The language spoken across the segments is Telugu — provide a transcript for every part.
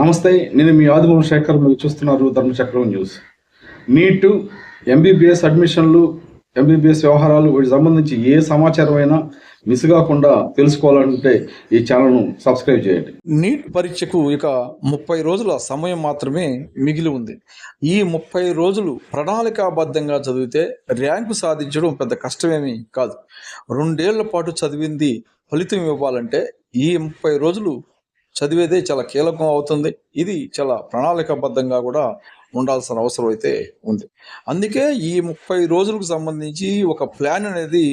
నమస్తే నేను మీ ఆదిమూల శేఖర్ మీరు చూస్తున్నారు ధర్మచక్రం న్యూస్. నీటు ఎంబీబీఎస్ అడ్మిషన్లు ఎంబీబీఎస్ వ్యవహారాలు వీటికి సంబంధించి ఏ సమాచారం అయినా మిస్ కాకుండా తెలుసుకోవాలంటే ఈ ఛానల్ను సబ్స్క్రైబ్ చేయండి. నీట్ పరీక్షకు ఇక ముప్పై రోజుల సమయం మాత్రమే మిగిలి ఉంది. ఈ ముప్పై రోజులు ప్రణాళికాబద్ధంగా చదివితే ర్యాంకు సాధించడం పెద్ద కష్టమేమీ కాదు. రెండేళ్ళ పాటు చదివింది ఫలితం ఇవ్వాలంటే ఈ ముప్పై రోజులు చదివేదే చాలా కీలకం అవుతుంది. ఇది చాలా ప్రణాళికాబద్ధంగా కూడా ఉండాల్సిన అవసరం అయితే ఉంది. అందుకే ఈ ముప్పై రోజులకు సంబంధించి ఒక ప్లాన్ అనేది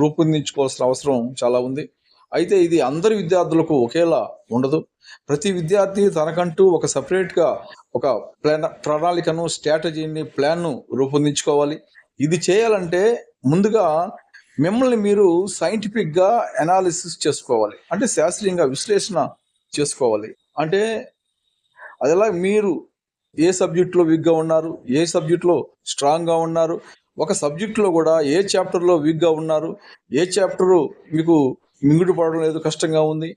రూపొందించుకోవాల్సిన అవసరం చాలా ఉంది. అయితే ఇది అందరి విద్యార్థులకు ఒకేలా ఉండదు. ప్రతి విద్యార్థి తనకంటూ ఒక సపరేట్గా ఒక ప్లాన్ ప్రణాళికను స్ట్రాటజీని ప్లాన్ను రూపొందించుకోవాలి. ఇది చేయాలంటే ముందుగా మిమ్మల్ని మీరు సైంటిఫిక్గా అనాలిసిస్ చేసుకోవాలి. అంటే శాస్త్రీయంగా విశ్లేషణ చేసుకోవాలి. అంటే అదిలా మీరు ఏ సబ్జెక్ట్లో వీక్గా ఉన్నారు ఏ సబ్జెక్ట్లో స్ట్రాంగ్గా ఉన్నారు ఒక సబ్జెక్ట్లో కూడా ఏ చాప్టర్లో వీక్గా ఉన్నారు ఏ చాప్టరు మీకు మింగుడు పడడం లేదు కష్టంగా ఉంది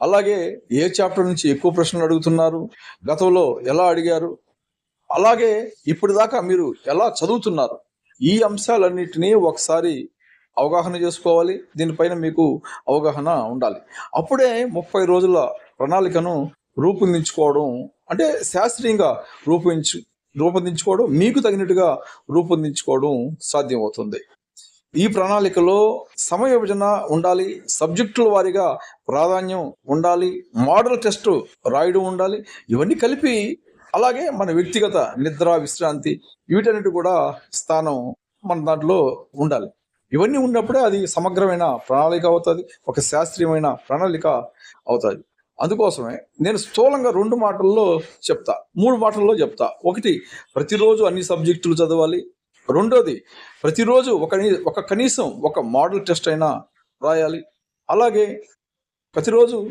అలాగే ఏ చాప్టర్ నుంచి ఎక్కువ ప్రశ్నలు అడుగుతున్నారు గతంలో ఎలా అడిగారు అలాగే ఇప్పటిదాకా మీరు ఎలా చదువుతున్నారు ఈ అంశాలన్నిటినీ ఒకసారి అవగాహన చేసుకోవాలి దీనిపైన మీకు అవగాహన ఉండాలి. అప్పుడే ముప్పై రోజుల ప్రణాళికను రూపొందించుకోవడం అంటే శాస్త్రీయంగా రూపొందించు రూపొందించుకోవడం మీకు తగినట్టుగా రూపొందించుకోవడం సాధ్యమవుతుంది. ఈ ప్రణాళికలో సమయ విభజన ఉండాలి సబ్జెక్టుల వారీగా ప్రాధాన్యం ఉండాలి మోడల్ టెస్ట్ రాయడం ఉండాలి ఇవన్నీ కలిపి అలాగే మన వ్యక్తిగత నిద్ర విశ్రాంతి వీటన్నిటి కూడా స్థానం మన దాంట్లో ఉండాలి. ఇవన్నీ ఉన్నప్పుడే అది సమగ్రమైన ప్రణాళిక అవుతుంది ఒక శాస్త్రీయమైన ప్రణాళిక అవుతుంది. అందుకోసమే నేను స్థూలంగా రెండు మాటల్లో చెప్తా మూడు మాటల్లో చెప్తా. ఒకటి ప్రతిరోజు అన్ని సబ్జెక్టులు చదవాలి. రెండోది ప్రతిరోజు ఒక ఒక కనీసం ఒక మోడల్ టెస్ట్ అయినా రాయాలి. అలాగే ప్రతిరోజు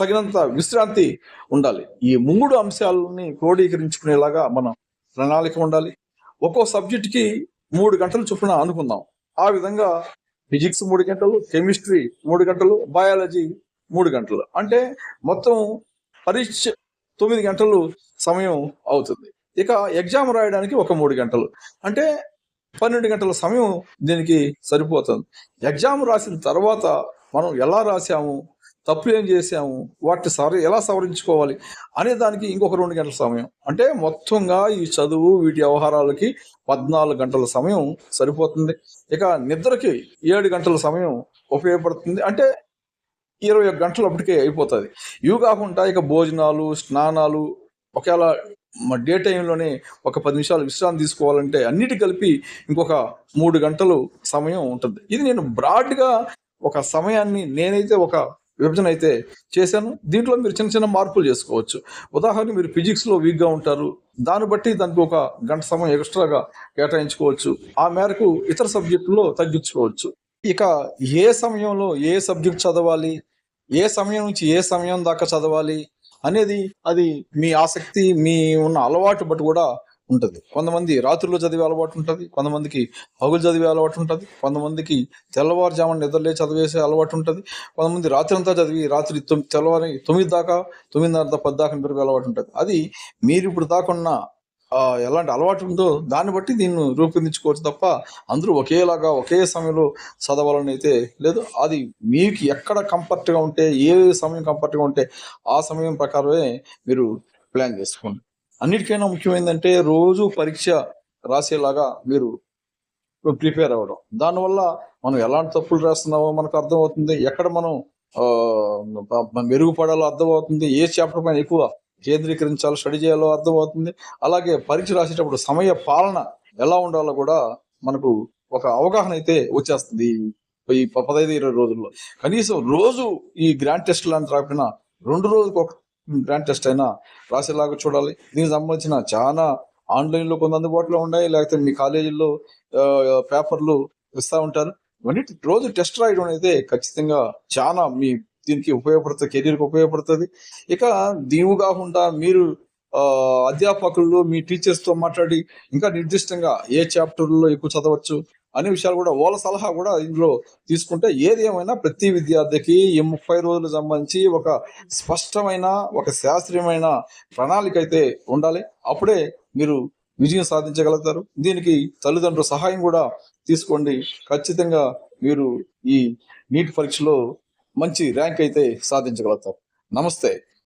తగినంత విశ్రాంతి ఉండాలి. ఈ మూడు అంశాలని క్రోడీకరించుకునేలాగా మనం ప్రణాళిక ఉండాలి. ఒక్కో సబ్జెక్ట్కి మూడు గంటలు చొప్పున అనుకుందాం. ఆ విధంగా ఫిజిక్స్ మూడు గంటలు కెమిస్ట్రీ మూడు గంటలు బయాలజీ మూడు గంటలు. అంటే మొత్తం పరీక్ష తొమ్మిది గంటలు సమయం అవుతుంది. ఇక ఎగ్జామ్ రాయడానికి ఒక మూడు గంటలు. అంటే పన్నెండు గంటల సమయం దీనికి సరిపోతుంది. ఎగ్జామ్ రాసిన తర్వాత మనం ఎలా రాసాము తప్పు ఏం చేసాము వాటిని సవరి ఎలా సవరించుకోవాలి అనే దానికి ఇంకొక రెండు గంటల సమయం. అంటే మొత్తంగా ఈ చదువు వీటి వ్యవహారాలకి పద్నాలుగు గంటల సమయం సరిపోతుంది. ఇక నిద్రకి ఏడు గంటల సమయం ఉపయోగపడుతుంది. అంటే ఇరవై ఒక గంటలు అప్పటికే అయిపోతుంది. ఇవి కాకుండా ఇక భోజనాలు స్నానాలు ఒకవేళ డే టైంలోనే ఒక పది నిమిషాలు విశ్రాంతి తీసుకోవాలంటే అన్నిటి కలిపి ఇంకొక మూడు గంటలు సమయం ఉంటుంది. ఇది నేను బ్రాడ్గా ఒక సమయాన్ని నేనైతే ఒక విభజన అయితే చేశాను. దీంట్లో మీరు చిన్న చిన్న మార్పులు చేసుకోవచ్చు. ఉదాహరణ మీరు ఫిజిక్స్లో వీక్గా ఉంటారు. దాన్ని బట్టి దానికి ఒక గంట సమయం ఎక్స్ట్రాగా కేటాయించుకోవచ్చు. ఆ మేరకు ఇతర సబ్జెక్టులో తగ్గించుకోవచ్చు. ఇక ఏ సమయంలో ఏ సబ్జెక్ట్ చదవాలి? ఏ సమయం నుంచి ఏ సమయం దాకా చదవాలి అనేది అది మీ ఆసక్తి మీ ఉన్న అలవాటు బట్టి కూడా ఉంటుంది. కొంతమంది రాత్రుల్లో చదివే అలవాటు ఉంటుంది కొంతమందికి పగులు చదివే అలవాటు ఉంటుంది కొంతమందికి తెల్లవారుజామున నిద్రలే చదివేసే అలవాటు ఉంటుంది కొంతమంది రాత్రి అంతా చదివి రాత్రి తొమ్మి తెల్లవారి తొమ్మిది దాకా తొమ్మిదిన్నర పది దాకా నిద్రపోయే అలవాటు ఉంటుంది. అది మీరు ఇప్పుడు దాకా ఉన్న ఎలాంటి అలవాటు ఉందో దాన్ని బట్టి దీన్ని రూపొందించుకోవచ్చు తప్ప అందరూ ఒకేలాగా ఒకే సమయంలో చదవాలని అయితే లేదు. అది మీకు ఎక్కడ కంఫర్ట్గా ఉంటే ఏ సమయం కంఫర్ట్గా ఉంటే ఆ సమయం ప్రకారమే మీరు ప్లాన్ చేసుకోండి. అన్నిటికైనా ముఖ్యమైనదంటే రోజు పరీక్ష రాసేలాగా మీరు ప్రిపేర్ అవ్వడం. దానివల్ల మనం ఎలాంటి తప్పులు రాస్తున్నామో మనకు అర్థమవుతుంది. ఎక్కడ మనం ఆ, మెరుగుపడాలో అర్థమవుతుంది. ఏ చాప్టర్ పైన ఎక్కువ కేంద్రీకరించాలో స్టడీ చేయాలో అర్థమవుతుంది. అలాగే పరీక్ష రాసేటప్పుడు సమయ పాలన ఎలా ఉండాలో కూడా మనకు ఒక అవగాహన అయితే వచ్చేస్తుంది ఈ- పదహైదు ఇరవై రోజుల్లో. కనీసం రోజు ఈ గ్రాండ్ టెస్ట్ లాంటి రాకపోయినా రెండు రోజులకు ఒక గ్రాండ్ టెస్ట్ అయినా రాసేలాగా చూడాలి. దీనికి సంబంధించిన చాలా ఆన్లైన్లో కొంత అందుబాటులో ఉన్నాయి. లేకపోతే మీ కాలేజీల్లో పేపర్లు ఇస్తూ ఉంటారు. ఇవన్నీ రోజు టెస్ట్ రాయడం అయితే ఖచ్చితంగా చాలా మీ దీనికి ఉపయోగపడుతుంది కెరీర్కి ఉపయోగపడుతుంది. ఇక దీవు కాకుండా మీరు అధ్యాపకులు మీ టీచర్స్తో మాట్లాడి ఇంకా నిర్దిష్టంగా ఏ చాప్టర్లో ఎక్కువ చదవచ్చు అనే విషయాలు కూడా వాళ్ళ సలహా కూడా ఇందులో తీసుకుంటే ఏది ఏమైనా ప్రతి విద్యార్థికి ఈ ముప్పై రోజులకు సంబంధించి ఒక స్పష్టమైన ఒక శాస్త్రీయమైన ప్రణాళిక అయితే ఉండాలి. అప్పుడే మీరు విజయం సాధించగలుగుతారు. దీనికి తల్లిదండ్రుల సహాయం కూడా తీసుకోండి. ఖచ్చితంగా మీరు ఈ నీట్ పరీక్షలో మంచి ర్యాంక్ అయితే సాధించగలుగుతారు నమస్తే.